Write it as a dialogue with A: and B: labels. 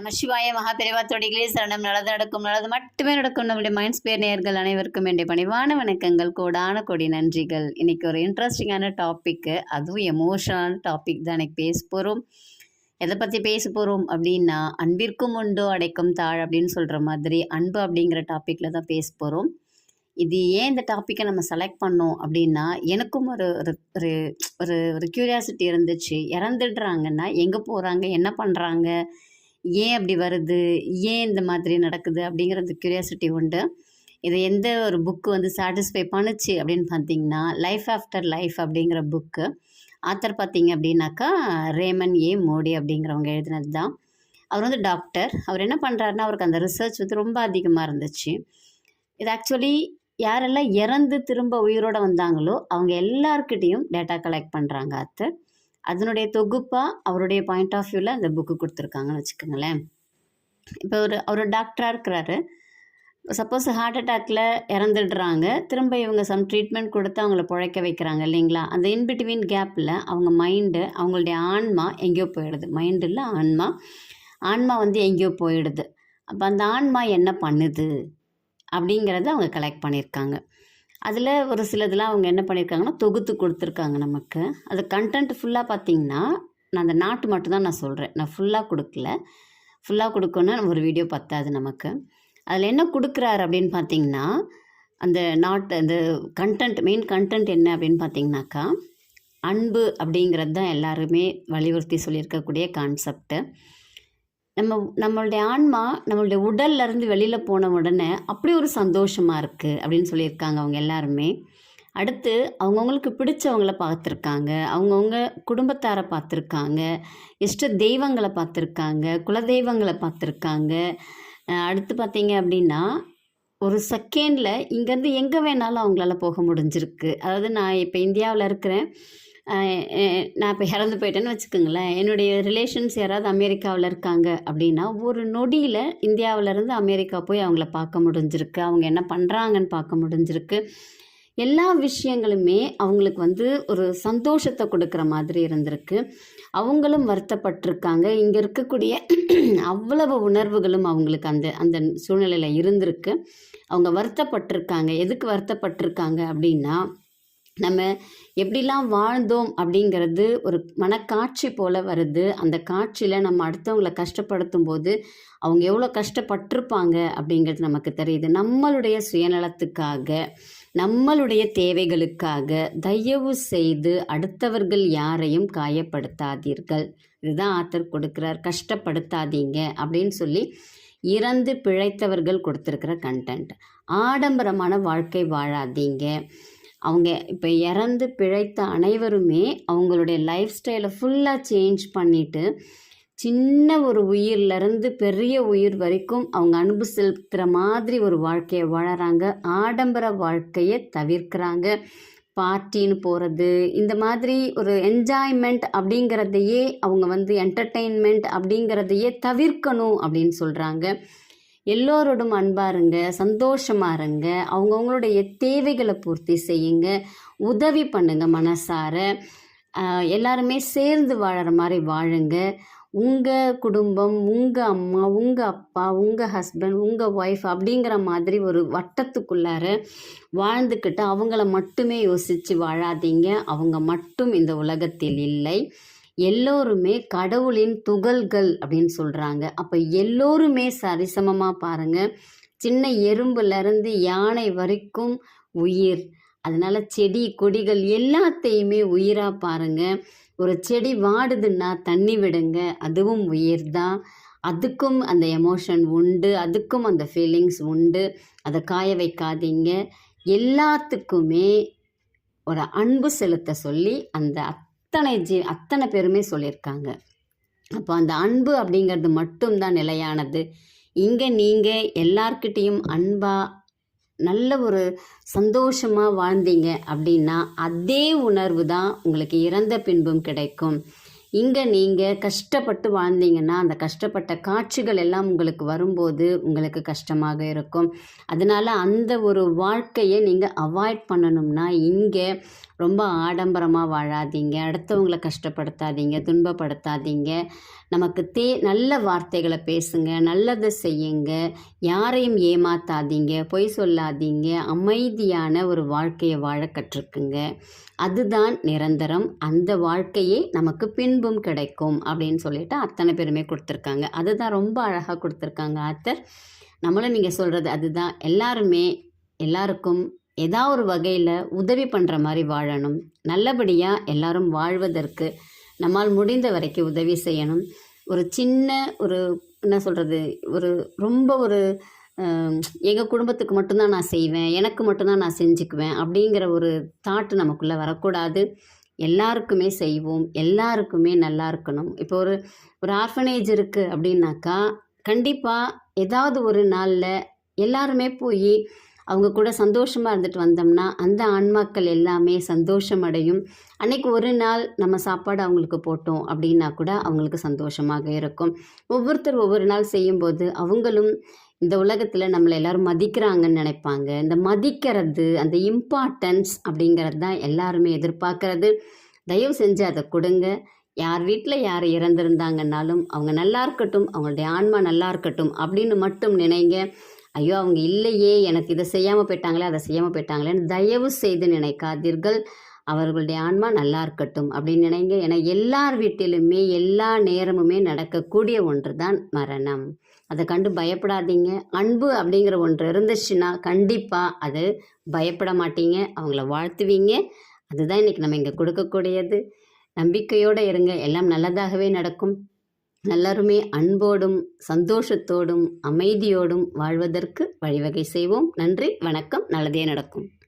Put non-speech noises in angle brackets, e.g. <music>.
A: நம்ம சிவாய மகாபெரிவா தொடிகளே சரணம். நல்லது நடக்கும் நல்லது மட்டுமே நடக்கும். நம்முடைய மைண்ட்ஸ் பேர் நேர்கள் அனைவருக்கும் வேண்டிய பணிவான வணக்கங்கள். கோடான கொடி நன்றிகள். இன்னைக்கு ஒரு இன்ட்ரெஸ்டிங்கான டாப்பிக்கு அதுவும் எமோஷனல் டாபிக் தான் இன்னைக்கு பேச போகிறோம் எதை பற்றி பேச போகிறோம் அப்படின்னா அன்பிற்கும் உண்டோ அடைக்கும் தாழ் அப்படின்னு சொல்கிற மாதிரி அன்பு அப்படிங்கிற டாப்பிக்கில் தான் பேச போகிறோம் இது ஏன் இந்த டாப்பிக்கை நம்ம செலக்ட் பண்ணோம் அப்படின்னா எனக்கும் ஒரு ஒரு ஒரு ஒரு ஒரு க்யூரியாசிட்டி இருந்துச்சு. இறந்துடுறாங்கன்னா எங்கே போகிறாங்க என்ன பண்ணுறாங்க ஏன் அப்படி வருது? ஏன் இந்த மாதிரி நடக்குது? அப்படிங்கிறது க்யூரியாசிட்டி உண்டு. இது எந்த ஒரு புக்கு வந்து சாட்டிஸ்ஃபை பண்ணுச்சு அப்படின்னு பார்த்தீங்கன்னா லைஃப் ஆஃப்டர் லைஃப் அப்படிங்கிற புக்கு ஆத்தர் பார்த்தீங்க அப்படின்னாக்கா ரேமன் ஏ. மோடி அப்படிங்கிறவங்க எழுதினது தான் அவர் வந்து டாக்டர் அவர் என்ன பண்ணுறாருன்னா அவருக்கு அந்த ரிசர்ச் வந்து ரொம்ப அதிகமாக இருந்துச்சு. இது ஆக்சுவலி யாரெல்லாம் இறந்து திரும்ப உயிரோடு வந்தாங்களோ அவங்க எல்லாருக்கிட்டேயும் டேட்டா கலெக்ட் பண்ணுறாங்க ஆத்தர். அதனுடைய தொகுப்பாக அவருடைய பாயிண்ட் ஆஃப் வியூவில் அந்த புக்கு கொடுத்துருக்காங்கன்னு வச்சுக்கோங்களேன். இப்போ ஒரு அவர் டாக்டராக இருக்கிறாரு. சப்போஸ் ஹார்ட் அட்டாக்ல இறந்துடுறாங்க. திரும்ப இவங்க சம் ட்ரீட்மெண்ட் கொடுத்து அவங்கள பிழைக்க வைக்கிறாங்க இல்லைங்களா? அந்த இன்பிட்வீன் கேப்பில் அவங்க மைண்டு அவங்களுடைய ஆன்மா எங்கேயோ போயிடுது. மைண்டு இல்லை ஆன்மா. ஆன்மா வந்து எங்கேயோ போயிடுது. அப்போ அந்த ஆன்மா என்ன பண்ணுது? அப்படிங்கிறத அவங்க கலெக்ட் பண்ணியிருக்காங்க. அதில் ஒரு சிலதெல்லாம் அவங்க என்ன பண்ணியிருக்காங்கன்னா தொகுத்து கொடுத்துருக்காங்க நமக்கு. அது கண்டென்ட் ஃபுல்லாக பார்த்தீங்கன்னா நான் அந்த நாட்டு மட்டும் தான் நான் சொல்கிறேன் நான் ஃபுல்லாக கொடுக்கல. ஃபுல்லாக கொடுக்கணும்னா ஒரு வீடியோ பத்தாது நமக்கு. அதில் என்ன கொடுக்குறாரு அப்படின்னு பார்த்தீங்கன்னா அந்த நாட்டு அந்த கண்டென்ட் மெயின் கண்டென்ட் என்ன அப்படின்னு பார்த்தீங்கன்னாக்கா அன்பு அப்படிங்கிறது தான் எல்லாருமே வலியுறுத்தி சொல்லியிருக்கக்கூடிய கான்செப்ட்டு நம்ம நம்மளுடைய ஆன்மா நம்மளுடைய உடல்ல இருந்து வெளியில் போன உடனே அப்படி ஒரு சந்தோஷமாக இருக்குது அப்படின்னு சொல்லியிருக்காங்க அவங்க எல்லாருமே. அடுத்து அவங்கவுங்களுக்கு பிடிச்சவங்கள பார்த்துருக்காங்க. அவங்கவுங்க குடும்பத்தாரை பார்த்துருக்காங்க. இஷ்ட தெய்வங்களை பார்த்துருக்காங்க. குலதெய்வங்களை பார்த்துருக்காங்க. அடுத்து பார்த்தீங்க அப்படின்னா ஒரு செகண்டில் இங்கேருந்து எங்கே வேணாலும் அவங்களால போக முடிஞ்சிருக்கு. அதாவது நான் இப்போ இந்தியாவில் இருக்கிறேன். நான் இப்போ இறந்து போயிட்டேன்னு வச்சுக்கோங்களேன். என்னுடைய ரிலேஷன்ஸ் யாராவது அமெரிக்காவில் இருக்காங்க அப்படின்னா ஒரு நொடியில் இந்தியாவிலேருந்து அமெரிக்கா போய் அவங்கள பார்க்க முடிஞ்சிருக்கு. அவங்க என்ன பண்ணுறாங்கன்னு பார்க்க முடிஞ்சிருக்கு. எல்லா விஷயங்களுமே அவங்களுக்கு வந்து ஒரு சந்தோஷத்தை கொடுக்குற மாதிரி இருந்திருக்கு. அவங்களும் வருத்தப்பட்டிருக்காங்க. இங்கே இருக்கக்கூடிய <clears throat> அவ்வளவு உணர்வுகளும் அவங்களுக்கு அந்த அந்த சூழ்நிலையில் இருந்திருக்கு. அவங்க வருத்தப்பட்டிருக்காங்க. எதுக்கு வருத்தப்பட்டிருக்காங்க அப்படின்னா நம்ம எப்படிலாம் வாழ்ந்தோம் அப்படிங்கிறது ஒரு மனக்காட்சி போல் வருது. அந்த காட்சியில் நம்ம அடுத்தவங்களை கஷ்டப்படுத்தும் போது அவங்க எவ்வளோ கஷ்டப்பட்டிருப்பாங்க அப்படிங்கிறது நமக்கு தெரியுது. நம்மளுடைய சுயநலத்துக்காக நம்மளுடைய தேவைகளுக்காக தயவு செய்து அடுத்தவர்கள் யாரையும் காயப்படுத்தாதீர்கள். இதுதான் ஆத்தர் கொடுக்குறார். கஷ்டப்படுத்தாதீங்க அப்படின்னு சொல்லி இறந்து பிழைத்தவர்கள் கொடுத்துருக்கிற கண்டென்ட் ஆடம்பரமான வாழ்க்கை வாழாதீங்க. அவங்க இப்போ இறந்து பிழைத்த அனைவருமே அவங்களுடைய லைஃப் ஸ்டைலை ஃபுல்லாக சேஞ்ச் பண்ணிவிட்டு சின்ன ஒரு உயிர்லேருந்து பெரிய உயிர் வரைக்கும் அவங்க அன்பு செலுத்துகிற மாதிரி ஒரு வாழ்க்கையை வாழறாங்க. ஆடம்பர வாழ்க்கையை தவிர்க்கிறாங்க. பார்ட்டின்னு போகிறது இந்த மாதிரி ஒரு என்ஜாய்மெண்ட் அப்படிங்கிறதையே அவங்க வந்து என்டர்டெயின்மெண்ட் அப்படிங்கிறதையே தவிர்க்கணும் அப்படின்னு சொல்கிறாங்க எல்லோரோடும் அன்பாக இருங்க சந்தோஷமாக இருங்க. அவங்கவுங்களுடைய தேவைகளை பூர்த்தி செய்யுங்க. உதவி பண்ணுங்க மனசார. எல்லாருமே சேர்ந்து வாழற மாதிரி வாழுங்க. உங்கள் குடும்பம் உங்கள் அம்மா உங்கள் அப்பா உங்கள் ஹஸ்பண்ட் உங்கள் ஒய்ஃப் அப்படிங்கிற மாதிரி ஒரு வட்டத்துக்குள்ளார வாழ்ந்துக்கிட்டு அவங்கள மட்டுமே யோசித்து வாழாதீங்க. அவங்க மட்டும் இந்த உலகத்தில் இல்லை. எல்லோருமே கடவுளின் துகள்கள் அப்படின்னு சொல்கிறாங்க அப்போ எல்லோருமே சரிசமமாக பாருங்கள் சின்ன எறும்புலேருந்து யானை வரைக்கும் உயிர். அதனால் செடி கொடிகள் எல்லாத்தையுமே உயிராக பாருங்க. ஒரு செடி வாடுதுன்னா தண்ணி விடுங்க. அதுவும் உயிர் தான் அதுக்கும் அந்த எமோஷன் உண்டு. அதுக்கும் அந்த ஃபீலிங்ஸ் உண்டு. அதை காய வைக்காதீங்க. எல்லாத்துக்குமே ஒரு அன்பு செலுத்த சொல்லி அந்த அத்தனை ஜீ அத்தனை பேருமே சொல்லியிருக்காங்க. அப்போ அந்த அன்பு அப்படிங்கிறது மட்டும்தான் நிலையானது. இங்கே நீங்கள் எல்லார்கிட்டேயும் அன்பாக நல்ல ஒரு சந்தோஷமாக வாழ்ந்தீங்க அப்படின்னா அதே உணர்வு தான் உங்களுக்கு இறந்த பின்பும் கிடைக்கும். இங்கே நீங்கள் கஷ்டப்பட்டு வாழ்ந்தீங்கன்னா அந்த கஷ்டப்பட்ட காட்சிகள் எல்லாம் உங்களுக்கு வரும்போது உங்களுக்கு கஷ்டமாக இருக்கும். அதனால் அந்த ஒரு வாழ்க்கையை நீங்கள் அவாய்ட் பண்ணணும்னா இங்கே ரொம்ப ஆடம்பரமாக வாழாதீங்க. அடுத்தவங்களை கஷ்டப்படுத்தாதீங்க துன்பப்படுத்தாதீங்க. நமக்கு தே நல்ல வார்த்தைகளை பேசுங்க நல்லதை செய்யுங்க. யாரையும் ஏமாத்தாதீங்க பொய் சொல்லாதீங்க. அமைதியான ஒரு வாழ்க்கையை வாழ கற்றுக்குங்க. அதுதான் நிரந்தரம். அந்த வாழ்க்கையே நமக்கு பின் இன்பம் கிடைக்கும் அப்படின்னு சொல்லிட்டு அத்தனை பேருமே கொடுத்துருக்காங்க. அதுதான் ரொம்ப அழகாக கொடுத்துருக்காங்க ஆத்தர். நம்மளும் நீங்கள் சொல்கிறது அதுதான். எல்லாருமே எல்லாருக்கும் ஏதாவது ஒரு வகையில் உதவி பண்ணுற மாதிரி வாழணும். நல்லபடியாக எல்லாரும் வாழ்வதற்கு நம்மால் முடிந்த வரைக்கும் உதவி செய்யணும். ஒரு சின்ன ஒரு என்ன சொல்கிறது ஒரு ரொம்ப ஒரு எங்கள் குடும்பத்துக்கு மட்டும்தான் நான் செய்வேன் எனக்கு மட்டும்தான் நான் செஞ்சுக்குவேன் அப்படிங்கிற ஒரு தாட்டு நமக்குள்ளே வரக்கூடாது. எல்லாருக்குமே செய்வோம் எல்லாருக்குமே நல்லா இருக்கணும். இப்போ ஒரு ஒரு ஆர்ஃபனேஜ் இருக்குது அப்படின்னாக்கா கண்டிப்பாக ஏதாவது ஒரு நாளில் எல்லாருமே போய் அவங்க கூட சந்தோஷமாக இருந்துட்டு வந்தோம்னா அந்த ஆன்மாக்கள் எல்லாமே சந்தோஷம் அடையும் அன்னைக்கு ஒரு நாள் நம்ம சாப்பாடு அவங்களுக்கு போட்டோம் அப்படின்னா கூட அவங்களுக்கு சந்தோஷமாக இருக்கும். ஒவ்வொருத்தர் ஒவ்வொரு நாள் செய்யும்போது அவங்களும் இந்த உலகத்தில் நம்மளை எல்லாரும் மதிக்கிறாங்கன்னு நினைப்பாங்க. இந்த மதிக்கிறது அந்த இம்பார்ட்டன்ஸ் அப்படிங்கிறது தான் எல்லாருமே எதிர்பார்க்கறது. தயவு செஞ்சு அதை கொடுங்க. யார் வீட்டில் யார் இறந்துருந்தாங்கன்னாலும் அவங்க நல்லா இருக்கட்டும் அவங்களுடைய ஆன்மா நல்லா இருக்கட்டும் அப்படின்னு மட்டும் நினைங்க. ஐயோ அவங்க இல்லையே எனக்கு இதை செய்யாமல் போயிட்டாங்களே அதை செய்யாமல் போயிட்டாங்களேன்னு தயவு செய்து நினைக்காதீர்கள். அவர்களுடைய ஆன்மா நல்லா இருக்கட்டும் அப்படின்னு நினைங்க. ஏன்னா எல்லார் வீட்டிலுமே எல்லா நேரமுமே நடக்கக்கூடிய ஒன்று தான் மரணம். அதை கண்டு பயப்படாதீங்க. அன்பு அப்படிங்கிற ஒன்று இருந்துச்சுன்னா கண்டிப்பாக அது பயப்பட மாட்டீங்க. அவங்கள வாழ்த்துவீங்க. அதுதான் இன்றைக்கி நம்ம இங்கே கொடுக்கக்கூடியது. நம்பிக்கையோடு இருங்க. எல்லாம் நல்லதாகவே நடக்கும். எல்லாருமே அன்போடும் சந்தோஷத்தோடும் அமைதியோடும் வாழ்வதற்கு வழிவகை செய்வோம். நன்றி வணக்கம். நல்லதே நடக்கும்.